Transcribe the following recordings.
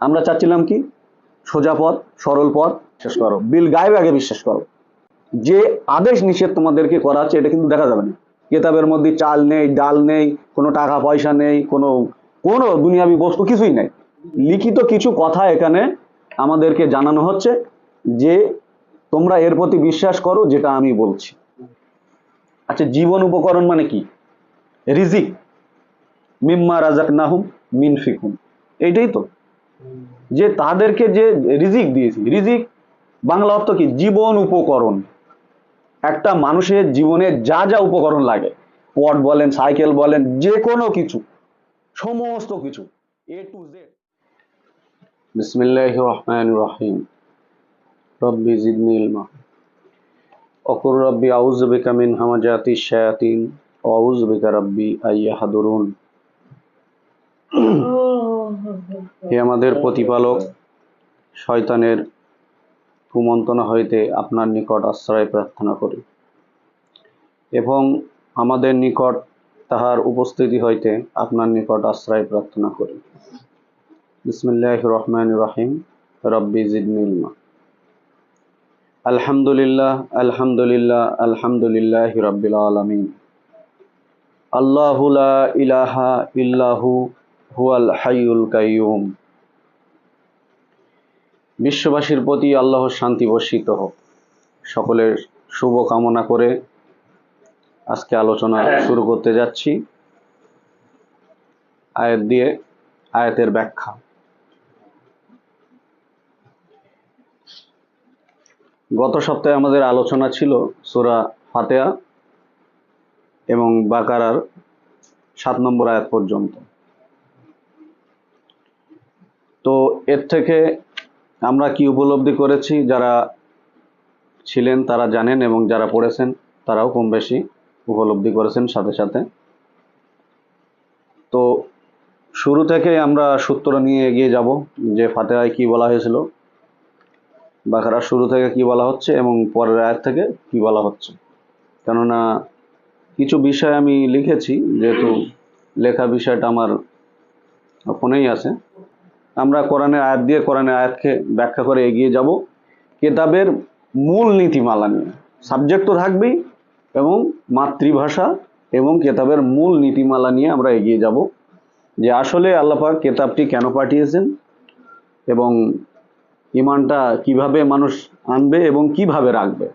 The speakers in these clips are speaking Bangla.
আমরা চাচ্ছিলাম কি? সোজা পথ সরল পথ। বিশ্বাস করো। বিল গায়েব আগে বিশ্বাস করো। যে আদেশ নিষেধ তোমাদেরকে করা হচ্ছে এটা কিন্তু দেখা যাবে না। কেতাবের মধ্যে চাল নেই ডাল নেই কোনো টাকা পয়সা নেই কোনো কোনো দুনিয়াবি বস্তু কিছুই নেই। লিখিত কিছু কথা এখানে আমাদেরকে জানানো হচ্ছে যে তোমরা এর প্রতি বিশ্বাস করো যেটা আমি বলছি। আচ্ছা জীবন উপকরণ মানে কি? রিজিক। মিম্মা রাজাক নাহুম মিন এইটাই তো। যে তাদেরকে যে রিজিক দিয়েছি রিজিক বাংলা অর্থ কি? জীবন উপকরণ। একটা মানুষের জীবনে যা যা উপকরণ লাগে পট বলেন সাইকেল বলেন যে কোনো কিছু সমস্ত কিছু এ টু জেড বিসমিল্লাহ রহমান রহিম। রব্বি জিদনি ইলমা। অকুর রব্বি আউজ বিকা মিন হামাজাতি শায়াতিন আউজ বিকা রব্বি আইয়াহাদুরুন হে আমাদের প্রতিপালক, শয়তানের কুমন্ত্রণা হইতে আপনার নিকট আশ্রয় প্রার্থনা করি। এবং আমাদের নিকট তাহার উপস্থিতি হইতে আপনার নিকট আশ্রয় প্রার্থনা করি। বিসমিল্লাহ রহমান রহিম। রব্বি জিদনিলমা আলহামদুলিল্লাহ আলহামদুলিল্লাহ আলহামদুলিল্লাহ রব্বিল আলমিন। আল্লাহু ইলাহা ইল্লাহু হুয়াল হাইউল কাইয়ুম। বিশ্ববাসীর প্রতি আল্লাহর শান্তি বর্ষিত হোক। সকলের শুভ কামনা করে আজকে আলোচনা শুরু করতে যাচ্ছি। আয়াত দিয়ে আয়াতের ব্যাখ্যা। গত সপ্তাহে আমাদের আলোচনা ছিল সুরা ফাতেহা এবং বাকারার সাত নম্বর আয়াত পর্যন্ত তো এর থেকে আমরা কি উপলব্ধি করেছি? যারা ছিলেন তারা জানেন এবং যারা পড়েছেন তারাও কম বেশি উপলব্ধি করেছেন সাথে সাথে। তো শুরু থেকে আমরা সূত্র নিয়ে এগিয়ে যাব যে ফাতেহায় কি বলা হয়েছিল বাকারার শুরু থেকে কি বলা হচ্ছে এবং পরের আয়াত থেকে কি বলা হচ্ছে। কেননা কিছু বিষয় আমি লিখেছি, যেহেতু লেখা বিষয়টা আমার ফোনেই আছে। আমরা কোরআনের আয়াত দিয়ে কোরআনের আয়াতকে ব্যাখ্যা করে এগিয়ে যাব। কেতাবের মূল নীতিমালা নিয়ে। সাবজেক্ট তো থাকবেই এবং মাতৃভাষা এবং কেতাবের মূল নীতিমালা নিয়ে আমরা এগিয়ে যাব যে আসলে আল্লাপাক কেতাবটি কেন পাঠিয়েছেন এবং ইমানটা কীভাবে মানুষ আনবে এবং কীভাবে রাখবে।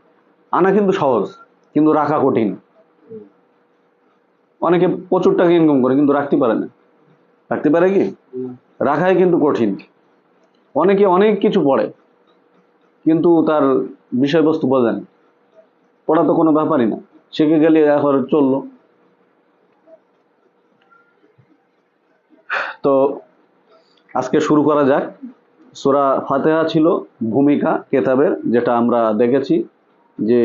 আনা কিন্তু সহজ, কিন্তু রাখা কঠিন। অনেকে প্রচুর টাকা ইনকাম করে, কিন্তু রাখতে পারে না। রাখতে পারে কি? রাখাই কিন্তু কঠিন। অনেকে অনেক কিছু পড়ে, কিন্তু তার বিষয়বস্তু বোঝেন। পড়া তো কোনো ব্যাপারই না। শিখে গেলে এখন চলল। তো আজকে শুরু করা যাক। সোরা ফাতেহা ছিল, ভূমিকা, কেতাবের, যেটা আমরা দেখেছি যে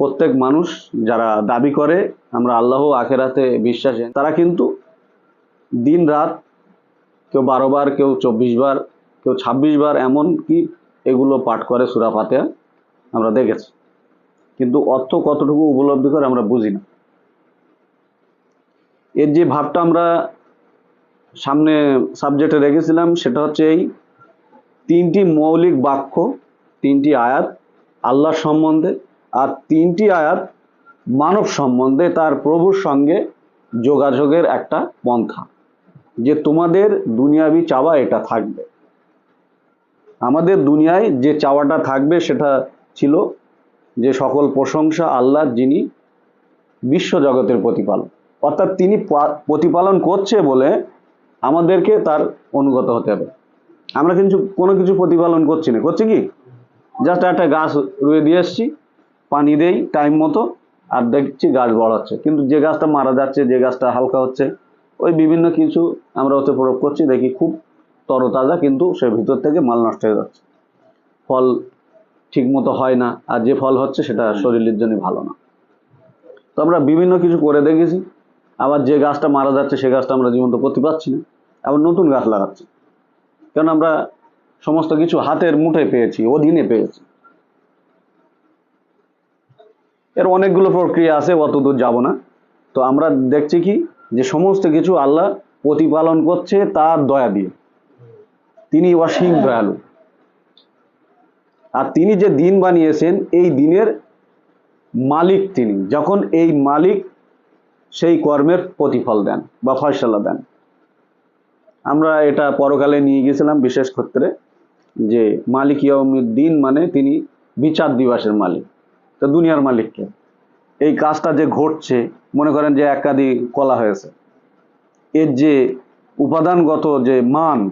প্রত্যেক মানুষ যারা দাবি করে, আমরা আল্লাহ আখেরাতে বিশ্বাসে, তারা কিন্তু দিন রাত কেউ বারো বার, কেউ চব্বিশ বার, কেউ ছাব্বিশ বার এমন কি এগুলো পাঠ করে সুরা আমরা দেখেছি। কিন্তু অর্থ কতটুকু উপলব্ধি করে আমরা বুঝি না। এর যে ভাবটা আমরা সামনে সাবজেক্টে রেখেছিলাম, সেটা হচ্ছে এই তিনটি মৌলিক বাক্য, তিনটি আয়াত আল্লাহ সম্বন্ধে আর তিনটি আয়াত মানব সম্বন্ধে তার প্রভুর সঙ্গে যোগাযোগের একটা পন্থা। যে তোমাদের দুনিয়াবি চাওয়া এটা থাকবে। আমাদের দুনিয়ায় যে চাওয়াটা থাকবে সেটা ছিল যে সকল প্রশংসা আল্লাহ যিনি বিশ্বজগতের প্রতিপালন অর্থাৎ তিনি প্রতিপালন করছে বলে আমাদেরকে তার অনুগত হতে হবে। আমরা কিন্তু কোনো কিছু প্রতিপালন করছি না। করছি কি? জাস্ট একটা গাছ রুয়ে দিয়ে এসছি, পানি দেই টাইম মতো, আর দেখছি গাছ বড় হচ্ছে। কিন্তু যে গাছটা মারা যাচ্ছে, যে গাছটা হালকা হচ্ছে ওই বিভিন্ন কিছু আমরা ওতে প্রয়োগ করছি, দেখি খুব তরতাজা কিন্তু সে ভিতর থেকে মাল নষ্ট হয়ে যাচ্ছে। ফল ঠিক মতো হয় না, আর যে ফল হচ্ছে সেটা শরীরের জন্য ভালো না। তো আমরা বিভিন্ন কিছু করে দেখেছি। আবার যে গাছটা মারা যাচ্ছে, সে গাছটা আমরা জীবন্ত করতে পারছি না। আবার নতুন গাছ লাগাচ্ছি। কারণ আমরা সমস্ত কিছু হাতের মুঠে পেয়েছি, অধীনে পেয়েছি। এর অনেকগুলো প্রক্রিয়া আছে অত দূর যাব না। তো আমরা দেখছি কি যে সমস্ত কিছু আল্লাহ প্রতিপালন করছে, তার দয়া দিয়ে। তিনি অসীম দয়ালু। আর তিনি যে দিন বানিয়েছেন, এই দিনের মালিক তিনি। যখন এই মালিক সেই কর্মের প্রতিফল দেন বা ফয়সালা দেন। আমরা এটা পরকালে নিয়ে গেছিলাম বিশেষ ক্ষেত্রে যে মালিক দিন মানে তিনি বিচার দিবসের মালিক, তো দুনিয়ার মালিককে। এই কাজটা যে ঘটছে মনে করেন যে একাদি কলা হয়েছে। এর যে উপাদানগত যে মান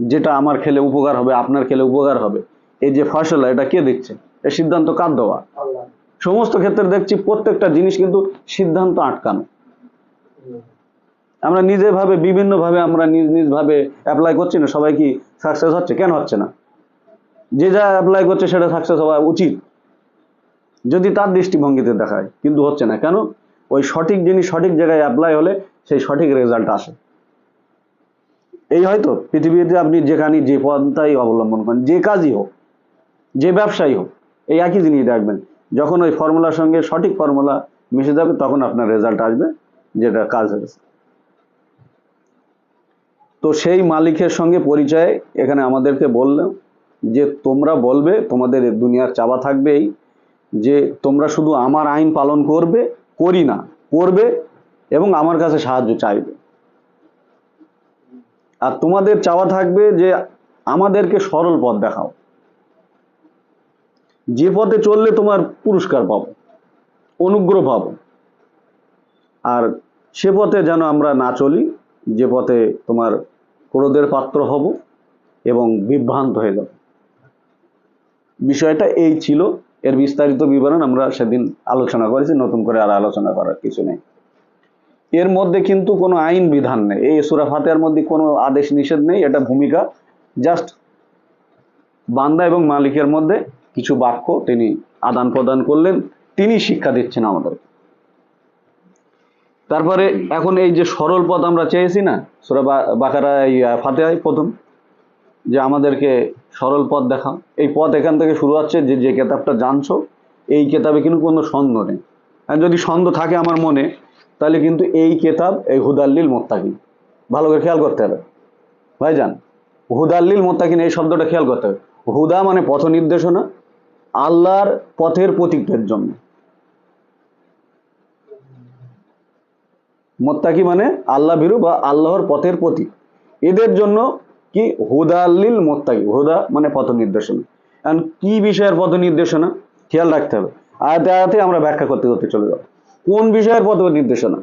যেটা আমার খেলে উপকার হবে আপনার খেলে উপকার হবে এই যে ফসলা এটা কে দিচ্ছে? এর সিদ্ধান্ত কার দেওয়া? সমস্ত ক্ষেত্রে দেখছি প্রত্যেকটা জিনিস কিন্তু সিদ্ধান্ত আটকানো। আমরা নিজে ভাবে বিভিন্ন ভাবে আমরা নিজ নিজ ভাবে অ্যাপ্লাই করছি না সবাই কি সাকসেস হচ্ছে? কেন হচ্ছে না? যে যা অ্যাপ্লাই করছে সেটা সাকসেস হওয়া উচিত। যদি তার দৃষ্টিভঙ্গিতে দেখায়, কিন্তু হচ্ছে না। কেন? ওই সঠিক জিনিস সঠিক জায়গায় অ্যাপ্লাই হলে সেই সঠিক রেজাল্ট আসে। এই হয়তো পৃথিবীতে আপনি যেখানে যে পন্থাই অবলম্বন করেন, যে কাজই হোক, যে ব্যবসায়ী হোক, এই একই জিনিস দেখবেন। যখন ওই ফর্মুলার সঙ্গে সঠিক ফর্মুলা মিশে যাবে, তখন আপনার রেজাল্ট আসবে যেটা কাজ হয়েছে। তো সেই মালিকের সঙ্গে পরিচয় এখানে আমাদেরকে বললাম যে তোমরা বলবে, তোমাদের দুনিয়ার চাওয়া থাকবে এই যে তোমরা শুধু আমার আইন পালন করবে, করি না, করবে এবং আমার কাছে সাহায্য চাইবে। আর তোমাদের চাওয়া থাকবে যে আমাদেরকে সরল পথ দেখাও। যে পথে চললে তোমার পুরস্কার পাবো, অনুগ্রহ পাবো। আর সে পথে যেন আমরা না চলি, যে পথে তোমার ক্রোধের পাত্র হব এবং বিভ্রান্ত হয়ে যাব। বিষয়টা এই ছিল। এর বিস্তারিত বিবরণ আমরা সেদিন আলোচনা করেছি, নতুন করে আর আলোচনা করার কিছু নেই। এর মধ্যে কিন্তু কোনো আইন বিধান নেই। এই সুরা ফাতেহার মধ্যে কোনো আদেশ নিষেধ নেই, এটা ভূমিকা। জাস্ট বান্দা এবং মালিকের মধ্যে কিছু বাক্য তিনি আদান প্রদান করলেন তিনি শিক্ষা দিচ্ছেন আমাদের। তারপরে এখন এই যে সরল পথ আমরা চেয়েছি না, সুরা বাকারা ফাতেহায় প্রথম, যে আমাদেরকে সরল পথ দেখাও। এই পথ এখান থেকে শুরু হচ্ছে যে যে কেতাবটা জানছো, এই কেতাবে কিন্তু কোনো সন্দেহ নেই। আর যদি সন্দেহ থাকে আমার মনে, তাহলে কিন্তু এই কেতাব, এই হুদাল্লিল মোত্তাকিন। ভালো করে খেয়াল করতে হবে। ভাই ভাইজান, হুদাল্লিল মোত্তাকিন এই শব্দটা খেয়াল করতে হবে। হুদা মানে পথ নির্দেশনা, আল্লাহর পথের প্রতীকের জন্য। মোত্তাকি মানে আল্লাহ ভীরু বা আল্লাহর পথের প্রতীক। এদের জন্য কি? হুদাল্লিল মোত্তাকি। হুদা মানে পথ নির্দেশনা। এখন কি বিষয়ের পথ নির্দেশনা? খেয়াল রাখতে হবে। আয়াতে আয়াতে আমরা ব্যাখ্যা করতে করতে চলে যাব। কোন বিষয়ের পথ নির্দেশনা?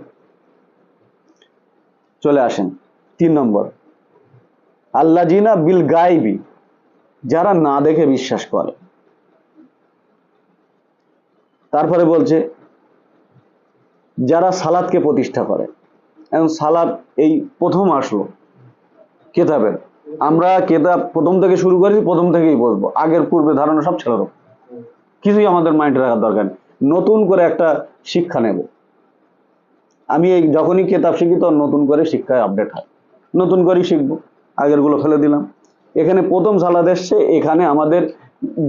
চলে আসেন। তিন নম্বর। আল্লাহ জিনা বিল গাইবি যারা না দেখে বিশ্বাস করে। তারপরে বলছে, যারা সালাদকে প্রতিষ্ঠা করে। এবং সালাদ এই প্রথম আসলো কেতাবের। আমরা কেতাব প্রথম থেকে শুরু করেছি, প্রথম থেকেই বলব। আগের পূর্বে ধারণা সব ছেড়ে দেবো কিছুই আমাদের মাইন্ডে রাখার দরকার নতুন করে একটা শিক্ষা নেব। আমি এই যখনই কেতাব শিখি, তখন নতুন করে শিক্ষায় আপডেট হয়। নতুন করেই শিখব। আগেরগুলো ফেলে দিলাম। এখানে প্রথম সালাদ এসছে, এখানে আমাদের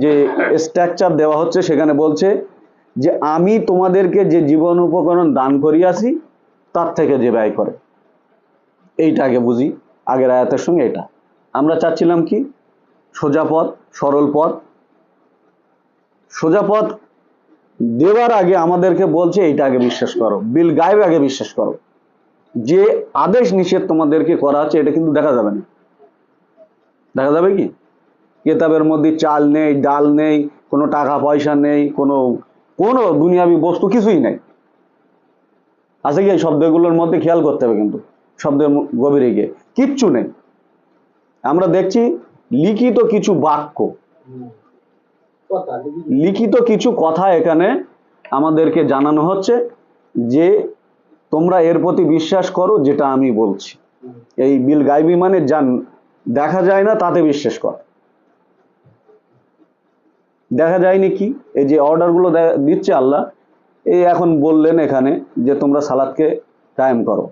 যে স্ট্রাকচার দেওয়া হচ্ছে, সেখানে বলছে যে, আমি তোমাদেরকে যে জীবন উপকরণ দান করিয়াছি, তার থেকে যে ব্যয় করে। এইটা আগে বুঝি, আগের আয়াতের সঙ্গে এটা। আমরা চাচ্ছিলাম কি? সোজা পথ, সরল পথ। সোজা পথ দেওয়ার আগে আমাদেরকে বলছে, এইটা আগে বিশ্বাস করো। বিল গায়েব আগে বিশ্বাস করো। যে আদেশ নিষেধ তোমাদেরকে করা আছে, এটা কিন্তু দেখা যাবে না। দেখা যাবে কি? কেতাবের মধ্যে চাল নেই, ডাল নেই, কোনো টাকা পয়সা নেই, কোনো কোনো দুনিয়াবি বস্তু কিছুই নেই। আছে কি? শব্দগুলোর মধ্যে খেয়াল করতে হবে কিন্তু। শব্দের গভীরে গিয়ে। কিচ্ছু নেই। আমরা দেখছি লিখিত কিছু বাক্য। লিখিত কিছু কথা এখানে আমাদেরকে জানানো হচ্ছে যে, তোমরা এর প্রতি বিশ্বাস করো যেটা আমি বলছি। এই বিল গাইবি মানে যান, দেখা যায় না তাতে বিশ্বাস কর। দেখা যায়নি কি? এই যে অর্ডারগুলো দিচ্ছে আল্লাহ, এই এখন বললেন এখানে যে তোমরা সালাদকে কায়েম করো।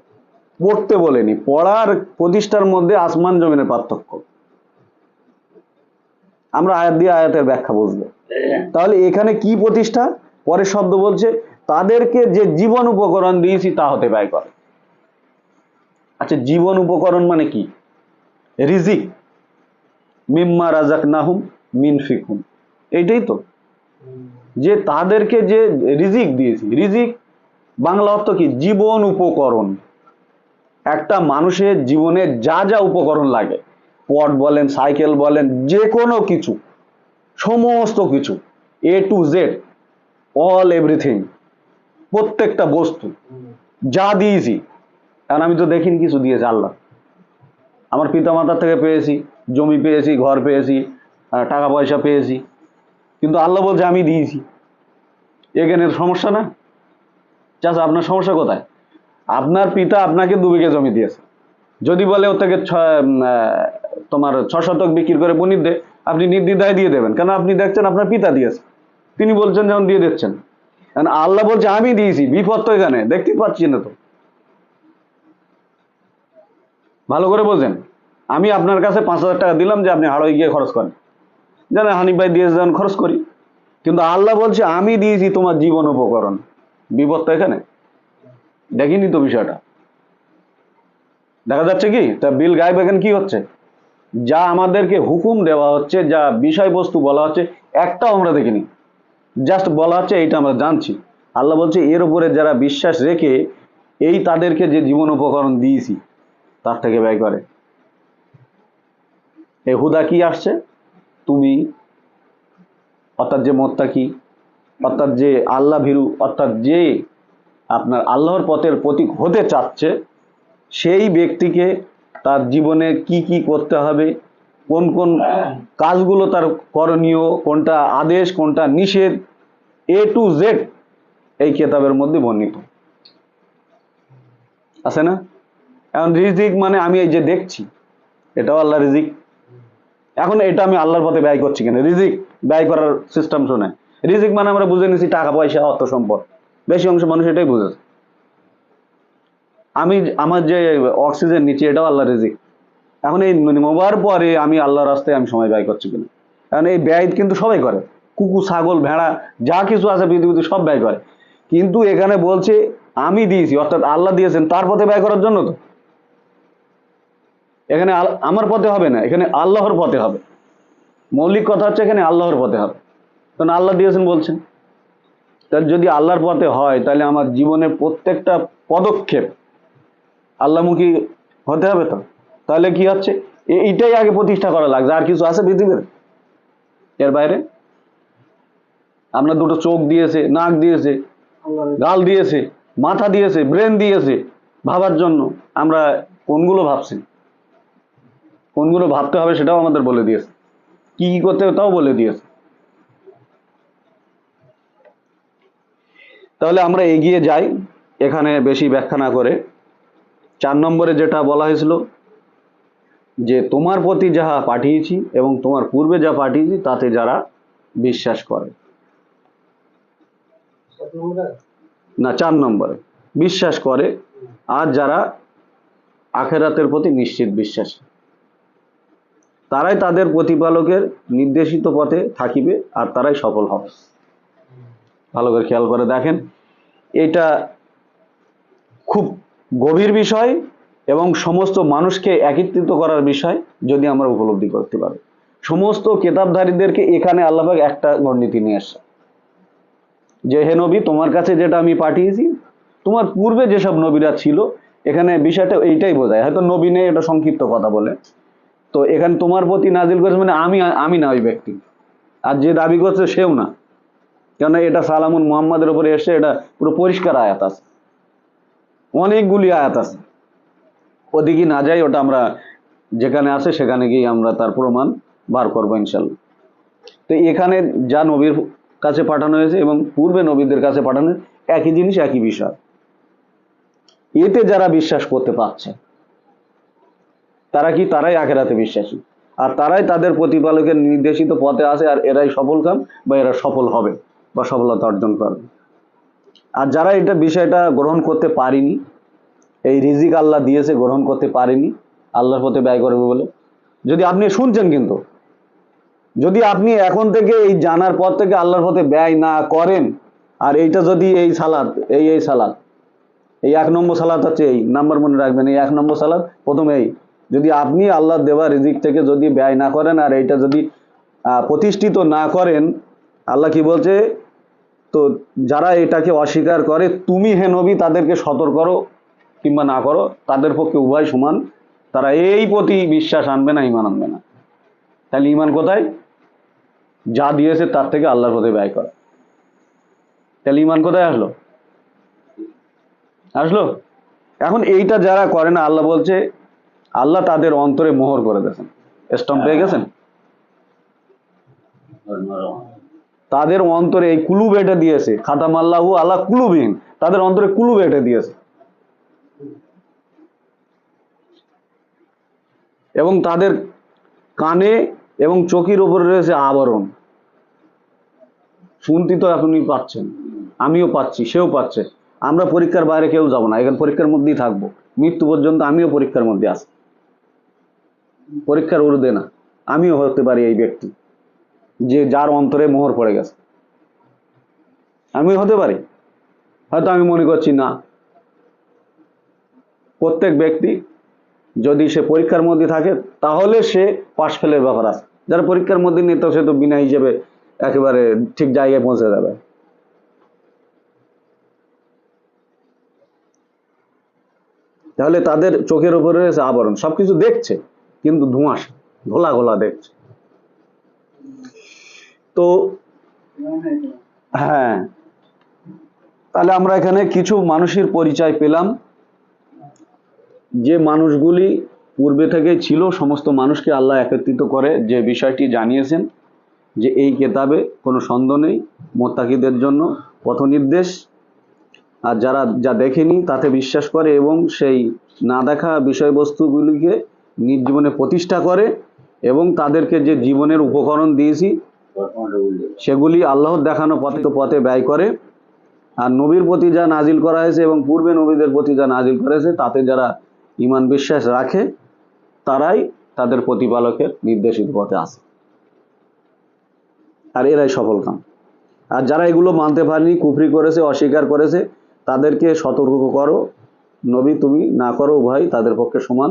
পড়তে বলেনি। পড়ার প্রতিষ্ঠার মধ্যে আসমান জমিনের পার্থক্য। আমরা আয়াত দিয়ে আয়াতের ব্যাখ্যা বুঝব। তাহলে এখানে কি প্রতিষ্ঠা? পরের শব্দ বলছে, তাদেরকে যে জীবন উপকরণ দিয়েছি তা হতে ব্যয় করে। আচ্ছা জীবন উপকরণ মানে কি? রিজিক। মিম্মা রাজাক নাহুম মিন ফিকুম। এইটাই তো। যে তাদেরকে যে রিজিক দিয়েছি। রিজিক, বাংলা অর্থ কি? জীবন উপকরণ। একটা মানুষের জীবনে যা যা উপকরণ লাগে পট বলেন, সাইকেল বলেন যে কোনো কিছু, সমস্ত কিছু A to Z all everything প্রত্যেকটা বস্তু, যা দিয়েছি কারণ আমি তো দেখিনি কিছু দিয়েছে, আল্লাহ। আমার পিতা মাতার থেকে পেয়েছি, জমি পেয়েছি, ঘর পেয়েছি টাকা পয়সা পেয়েছি। কিন্তু আল্লাহ বলছে, আমি দিয়েছি। এখানের সমস্যা না? চাচা, আপনার সমস্যা কোথায়? আপনার পিতা আপনাকে দু বিঘে জমি দিয়েছে। যদি বলে আহ, তোমার ছ শতক বিক্রি করে বনির দে আপনি নির্দ্বিধায় দিয়ে দেবেন। কারণ আপনি দেখছেন আপনার পিতা দিয়েছে। তিনি বলছেন যেমন দিয়ে দিচ্ছেন। কারণ আল্লাহ বলছে আমি দিয়েছি বিপদ তো এখানে দেখতে পাচ্ছি না তো। ভালো করে বোঝেন। আমি আপনার কাছে পাঁচ হাজার টাকা দিলাম যে আপনি হাড়োয় গিয়ে খরচ করেন। জানেন হানিফ ভাই দিয়েছে যেমন খরচ করি। কিন্তু আল্লাহ বলছে আমি দিয়েছি তোমার জীবন উপকরণ। বিপদ তো এখানে। দেখিনি তো বিষয়টা। দেখা যাচ্ছে কি, তা বিল গায়েব কি হচ্ছে? যা আমাদেরকে হুকুম দেওয়া হচ্ছে, যা বিষয়বস্তু বলা হচ্ছে, একটাও আমরা দেখিনি। জাস্ট বলা হচ্ছে এইটা আমরা জানছি। আল্লাহ বলছে, এর উপরে যারা বিশ্বাস রেখে এই তাদেরকে যে জীবন উপকরণ দিয়েছি, তার থেকে ব্যয় করে। এ হুদা কি আসছে? তুমি, অর্থাৎ যে মোত্তাকি, অর্থাৎ যে আল্লাহ ভীরু, অর্থাৎ যে আপনার আল্লাহর পথের প্রতীক হতে চাচ্ছে, সেই ব্যক্তিকে তার জীবনে কি কি করতে হবে, কোন কোন কাজগুলো তার করণীয়, কোনটা আদেশ, কোনটা নিষেধ এ টু জেড এই কেতাবের মধ্যে বর্ণিত। আছে না? এখন রিজিক মানে আমি এই যে দেখছি, এটাও আল্লাহ রিজিক। এখন এটা আমি আল্লাহর পথে ব্যয় করছি কেন? রিজিক ব্যয় করার সিস্টেম শোনে রিজিক মানে আমরা বুঝে নিছি টাকা পয়সা, অর্থ সম্পদ। বেশি অংশ মানুষ এটাই বুঝেছে। আমি, আমার যে অক্সিজেন নিচ্ছি, এটাও আল্লাহ রিজিক। এখন এই মোবার পরে আমি আল্লাহর রাস্তায় আমি সময় ব্যয় করছি কিনা? কারণ এই ব্যয় কিন্তু সবাই করে। কুকুর ছাগল, ভেড়া, যা কিছু আছে পৃথিবীতে সব ব্যয় করে। কিন্তু এখানে বলছে, আমি দিয়েছি, অর্থাৎ আল্লাহ দিয়েছেন, তার পথে ব্যয় করার জন্য তো। এখানে আমার পথে হবে না, এখানে আল্লাহর পথে হবে। মৌলিক কথা হচ্ছে এখানে আল্লাহর পথে হবে। কারণ আল্লাহ দিয়েছেন বলছেন। তাহলে যদি আল্লাহর পথে হয়, তাহলে আমার জীবনের প্রত্যেকটা পদক্ষেপ আল্লাহমুখী হতে হবে তো? তাহলে কি হচ্ছে? এইটাই আগে প্রতিষ্ঠা করা লাগছে আর কিছু আছে পৃথিবীর? এর বাইরে? আপনার দুটো চোখ দিয়েছে, নাক দিয়েছে, গাল দিয়েছে, মাথা দিয়েছে, ব্রেন দিয়েছে ভাবার জন্য। আমরা কোনগুলো ভাবছি? কোনগুলো ভাবতে হবে সেটাও আমাদের বলে দিয়েছে। কি কি করতে হবে তাও বলে দিয়েছে। তাহলে আমরা এগিয়ে যাই এখানে বেশি ব্যাখ্যা না করে। চার নম্বরে যেটা বলা হয়েছিল যে তোমার প্রতি যাহা পাঠিয়েছি এবং তোমার পূর্বে যা পাঠিয়েছি তাতে যারা বিশ্বাস করে। না চার নম্বরে। বিশ্বাস করে আর যারা আখেরাতের প্রতি নিশ্চিত বিশ্বাস। তারাই তাদের প্রতিপালকের নির্দেশিত পথে থাকিবে আর তারাই সফল হবে। ভালো করে খেয়াল করে দেখেন। এটা খুব গভীর বিষয় এবং সমস্ত মানুষকে একত্রিত করার বিষয় যদি আমরা উপলব্ধি করতে পারি। সমস্ত কেতাবধারীদেরকে এখানে আল্লাহবাক একটা মূলনীতি নিয়ে আসছে। যে, হে নবী, তোমার কাছে যেটা আমি পাঠিয়েছি, তোমার পূর্বে যেসব নবীরা ছিল, এখানে বিষয়টা এইটাই বোঝায়। হয়তো নবী নেই, এটা সংক্ষিপ্ত কথা বলে। তো এখানে তোমার প্রতি নাজিল করেছে মানে আমি আমি না ওই ব্যক্তি। আর যে দাবি করছে সেও না। কেন এটা সালামুন মোহাম্মদের উপরে এসে এটা পুরো পরিষ্কার আয়াত আছে। অনেকগুলি আয়াত আছে। ওদিকে না যাই ওটা আমরা যেখানে আছে সেখানে গিয়ে আমরা তার প্রমাণ বার করব ইনশাল্লাহ। তো এখানে যা নবীর কাছে পাঠানো হয়েছে এবং পূর্বে নবীদের কাছে পাঠানো একই জিনিস, একই বিষয়। এতে যারা বিশ্বাস করতে পারছে, তারা কি তারাই আখেরাতে বিশ্বাসী? আর তারাই তাদের প্রতিপালকের নির্দেশিত পথে আছে আর এরাই সফল কাম বা এরা সফল হবে। বা সফলতা অর্জন করবে। আর যারা এটা বিষয়টা গ্রহণ করতে পারেনি, এই রিজিক আল্লাহ দিয়েছে গ্রহণ করতে পারেনি, আল্লাহর পথে ব্যয় করবে বলে। যদি আপনি শুনছেন কিন্তু, যদি আপনি এখন থেকে এই জানার পর থেকে আল্লাহর পথে ব্যয় না করেন, আর এইটা যদি এই সালাদ এই এই সালাদ এই এক নম্বর সালাদ হচ্ছে এই, নাম্বার মনে রাখবেন, এই এক নম্বর সালাদ প্রথমে এই। যদি আপনি আল্লাহ দেওয়া রিজিক থেকে যদি ব্যয় না করেন, আর এইটা যদি প্রতিষ্ঠিত না করেন আল্লাহ কি বলছে? তো যারা এটাকে অস্বীকার করে, তুমি হে নবী, তাদেরকে সতর্ক করো কিংবা না করো, তাদের পক্ষে উভয় সমান। তারা এই প্রতি বিশ্বাস আনবে না ইমান আনবে না। তাহলে ইমান কোথায়? যা দিয়েছে তার থেকে আল্লাহর পথে ব্যয় করা। তাহলে ইমান কোথায় আসলো? আসলো? এখন এইটা যারা করে না, আল্লাহ বলছে, আল্লাহ তাদের অন্তরে মোহর করে দিয়েছেন। স্টম্প পেয়ে গেছেন? তাদের অন্তরে এই কুলু বেটে দিয়েছে। খাতাম আল্লাহু আল্লাহ কুলুবিহীন তাদের অন্তরে কুলু বেটে দিয়েছে। এবং তাদের কানে এবং চোখের উপরে রয়েছে আবরণ। শুনতে তো এখনই পাচ্ছেন। আমিও পাচ্ছি, সেও পাচ্ছে। আমরা পরীক্ষার বাইরে কেউ যাব না। এখানে পরীক্ষার মধ্যেই থাকব। মৃত্যু পর্যন্ত আমিও পরীক্ষার মধ্যে আছি। পরীক্ষার উর্দে না। আমিও হতে পারি এই ব্যক্তি। যে যার অন্তরে মোহর পড়ে গেছে। আমি হতে পারি। হয়তো আমি মনে করছি না। প্রত্যেক ব্যক্তি যদি সে পরীক্ষার মধ্যে থাকে, তাহলে সে পাশ ফেলের ব্যাপার আছে। যারা পরীক্ষার মধ্যে নেই তো সে তো বিনা হিসেবে একেবারে ঠিক জায়গায় পৌঁছে যাবে। তাহলে তাদের চোখের উপরে রয়েছে আবরণ। সবকিছু দেখছে, কিন্তু ধোঁয়াশা ঘোলা ঘোলা দেখছে। তো হ্যাঁ তাহলে আমরা এখানে কিছু মানুষের পরিচয় পেলাম। যে মানুষগুলি পূর্বে থেকে ছিল, সমস্ত মানুষকে আল্লাহ একত্রিত করে যে বিষয়টি জানিয়েছেন, যে এই কেতাবে কোনো সন্দেহ নেই, মোত্তাকিদের জন্য পথনির্দেশ। আর যারা যা দেখেনি, তাতে বিশ্বাস করে এবং সেই না দেখা বিষয়বস্তুগুলিকে নিজ জীবনে প্রতিষ্ঠা করে এবং তাদেরকে যে জীবনের উপকরণ দিয়েছি সেগুলি আল্লাহর দেখানো পথে পথে ব্যয় করে। আর নবীর প্রতি যা নাজিল করা হয়েছে এবং পূর্বে নবীদের প্রতি যা নাজিল করেছে তাতে যারা ইমান বিশ্বাস রাখে, তারাই তাদের প্রতিপালকের নির্দেশিত পথে আসে আর এরাই সফল কাম। আর যারা এগুলো মানতে পারেনি, কুফরি করেছে, অস্বীকার করেছে, তাদেরকে সতর্ক করো। নবী, তুমি না করো উভয় তাদের পক্ষে সমান।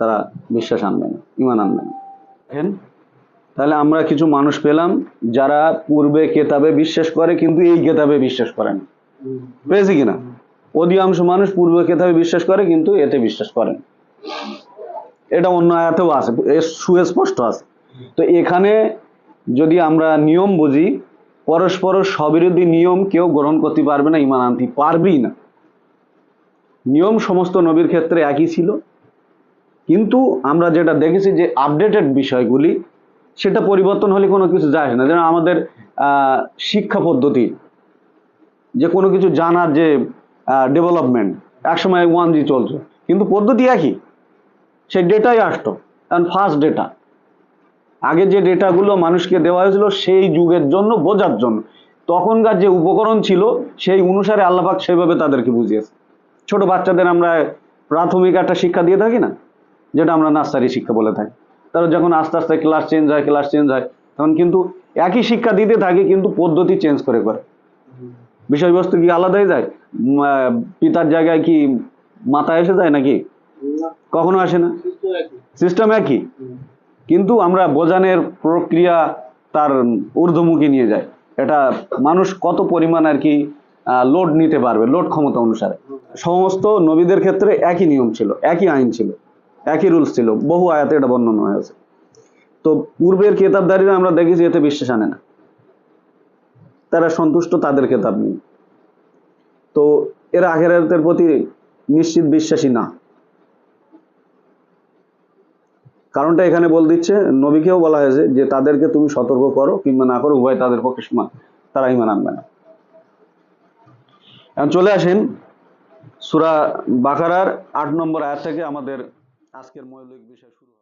তারা বিশ্বাস আনবে না ইমান আনবে না। তাহলে আমরা কিছু মানুষ পেলাম যারা পূর্বে কেতাবে বিশ্বাস করে, কিন্তু এই কেতাবে বিশ্বাস করে না। পেয়েছি কিনা? অধিকাংশ মানুষ পূর্বে কেতাবে বিশ্বাস করে, কিন্তু এতে বিশ্বাস করে না। এটা অন্য আয়াতেও আছে সুস্পষ্ট আছে। তো এখানে যদি আমরা নিয়ম বুঝি, পরস্পর স্ববিরোধী নিয়ম কেউ গ্রহণ করতে পারবে না, ইমান আনতে পারবেই না। নিয়ম সমস্ত নবীর ক্ষেত্রে একই ছিল। কিন্তু আমরা যেটা দেখেছি যে আপডেটেড বিষয়গুলি সেটা পরিবর্তন হলে কোনো কিছু যায় না। যেমন আমাদের শিক্ষা পদ্ধতি, যে কোনো কিছু জানার যে ডেভেলপমেন্ট একসময় ওয়ান জি চলছে। কিন্তু পদ্ধতি একই, সেই ডেটাই আসতো, কারণ ফার্স্ট ডেটা আগে যে ডেটাগুলো মানুষকে দেওয়া হয়েছিল, সেই যুগের জন্য, বোঝার জন্য। তখনকার যে উপকরণ ছিল, সেই অনুসারে আল্লাপাক সেভাবে তাদেরকে বুঝিয়েছে। ছোট বাচ্চাদের আমরা প্রাথমিক একটা শিক্ষা দিয়ে থাকি না, যেটা আমরা নার্সারি শিক্ষা বলে থাকি। তারপর যখন আস্তে আস্তে ক্লাস চেঞ্জ হয় ক্লাস চেঞ্জ হয়, তখন কিন্তু একই শিক্ষা দিতে থাকে, কিন্তু পদ্ধতি চেঞ্জ করে করে। বিষয়বস্তু কি আলাদা হয়ে যায় পিতার জায়গায় কি মাথায় এসে যায় নাকি? কখনো আসে না। সিস্টেম একই। কিন্তু আমরা বোঝানোর প্রক্রিয়া তার ঊর্ধ্বমুখী নিয়ে যায় এটা মানুষ কত পরিমাণ আর কি লোড নিতে পারবে লোড ক্ষমতা অনুসারে। সমস্ত নবীদের ক্ষেত্রে একই নিয়ম ছিল, একই আইন ছিল। একই রুলস ছিল, বহু আয়াতে এটা বর্ণনা হয়েছে তো পূর্বের কেতাবদারিরা আমরা দেখেছি, এতে বিশ্বাস আনে না। তারা সন্তুষ্ট, তাদের কেতাব নেই। তো এরা আখেরাতের প্রতি নিশ্চিত বিশ্বাসী না। কারণটা এখানে বল দিচ্ছে, নবীকেও বলা হয়েছে যে, তাদেরকে তুমি সতর্ক করো, কিংবা না করো, উভয় তাদের পক্ষে সমান। তারা ইমান আনবে না। এখন চলে আসেন, সুরা বাকারার আট নম্বর আয়াত থেকে আমাদের আজকের মৌলিক বিষয় শুরু